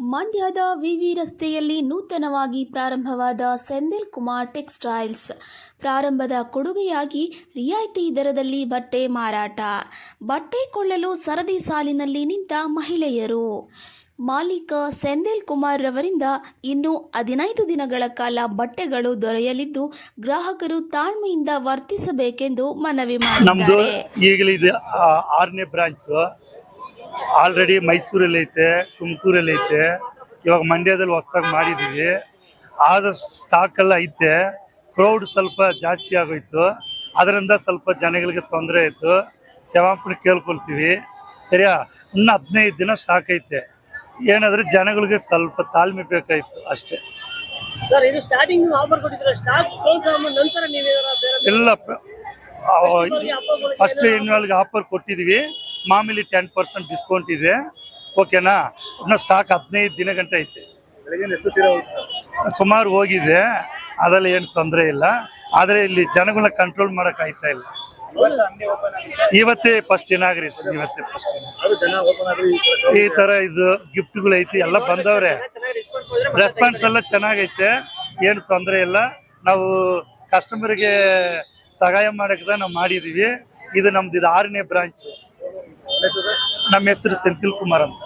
ಮಂಡ್ಯದ ವಿವಿ ರಸ್ತೆಯಲ್ಲಿ ನೂತನವಾಗಿ ಪ್ರಾರಂಭವಾದ ಸೆಂದಿಲ್ ಕುಮಾರ್ ಟೆಕ್ಸ್ಟೈಲ್ಸ್. ಪ್ರಾರಂಭದ ಕೊಡುಗೆಯಾಗಿ ರಿಯಾಯಿತಿ ದರದಲ್ಲಿ ಬಟ್ಟೆ ಮಾರಾಟ. ಬಟ್ಟೆ ಕೊಳ್ಳಲು ಸರದಿ ಸಾಲಿನಲ್ಲಿ ನಿಂತ ಮಹಿಳೆಯರು. ಮಾಲೀಕ ಸೆಂದಿಲ್ ಕುಮಾರ್ ರವರಿಂದ ಇನ್ನು ಹದಿನೈದು ದಿನಗಳ ಕಾಲ ಬಟ್ಟೆಗಳು ದೊರೆಯಲಿದ್ದು ಗ್ರಾಹಕರು ತಾಳ್ಮೆಯಿಂದ ವರ್ತಿಸಬೇಕೆಂದು ಮನವಿ ಮಾಡಿದ್ದಾರೆ. ಆಲ್ರೆಡಿ ಮೈಸೂರಲ್ಲಿ ಐತೆ ತುಮಕೂರಲ್ಲಿ ಐತೆ ಇವಾಗ ಮಂಡ್ಯದಲ್ಲಿ ಹೊಸ್ದಾಗಿ ಮಾಡಿದ್ದೀವಿ ಆದ ಸ್ಟಾಕ್ ಎಲ್ಲ ಐತೆ. ಕ್ರೌಡ್ ಸ್ವಲ್ಪ ಜಾಸ್ತಿ ಆಗೋಯ್ತು. ಅದರಿಂದ ಸ್ವಲ್ಪ ಜನಗಳಿಗೆ ತೊಂದರೆ ಆಯಿತು. ಸೇವಾಪಣೆ ಕೇಳ್ಕೊಳ್ತೀವಿ. ಸರಿಯಾ? ಇನ್ನು ಹದಿನೈದು ದಿನ ಸ್ಟಾಕ್ ಐತೆ. ಏನಾದ್ರೆ ಜನಗಳಿಗೆ ಸ್ವಲ್ಪ ತಾಳ್ಮೆ ಬೇಕಾಯಿತು ಅಷ್ಟೇ. ಸರ್ ಇದು ಸ್ಟಾರ್ಟಿಂಗ್ ಆಫರ್ ಕೊಟ್ಟಿದ್ರೆ ಸ್ಟಾಕ್ ಕ್ಲೋಸ್ ನಂತರ ನೀವು Customer-ಗೆ ಫಸ್ಟ್ ಇನ್ನೊಳಗೆ ಆಫರ್ ಕೊಟ್ಟಿದ್ದೀವಿ. ಮಾಮೂಲಿ ಟೆನ್ ಪರ್ಸೆಂಟ್ ಡಿಸ್ಕೌಂಟ್ ಇದೆ. ಓಕೆನಾ ಇನ್ನು ಸ್ಟಾಕ್ ಹದಿನೈದು ದಿನ ಗಂಟೆ ಐತೆ. ಸುಮಾರು ಹೋಗಿದೆ. ಅದರಲ್ಲಿ ಏನು ತೊಂದರೆ ಇಲ್ಲ. ಆದರೆ ಇಲ್ಲಿ ಜನಗಳನ್ನ ಕಂಟ್ರೋಲ್ ಮಾಡಕ್ ಆಯ್ತಾ ಇಲ್ಲ. ಇವತ್ತೇ ಫಸ್ಟ್ ಇನಾಗ್ರೇಷನ್ ಇವತ್ತೇ ಫಸ್ಟ್ ಈ ತರ ಇದು ಗಿಫ್ಟ್ಗಳು ಐತಿ ಎಲ್ಲ ಬಂದವ್ರೆ. ರೆಸ್ಪಾನ್ಸ್ ಎಲ್ಲ ಚೆನ್ನಾಗೈತೆ. ಏನು ತೊಂದರೆ ಇಲ್ಲ. ನಾವು ಕಸ್ಟಮರ್ಗೆ ಸಹಾಯ ಮಾಡಕ್ಕೆ ನಾವು ಮಾಡಿದೀವಿ. ಇದು ನಮ್ದು ಇದು ಆರನೇ ಬ್ರಾಂಚ್ ನಮ್ಮ ಹೆಸರು ಸೆಂಥಿಲ್ ಕುಮಾರ್ ಅಂತ.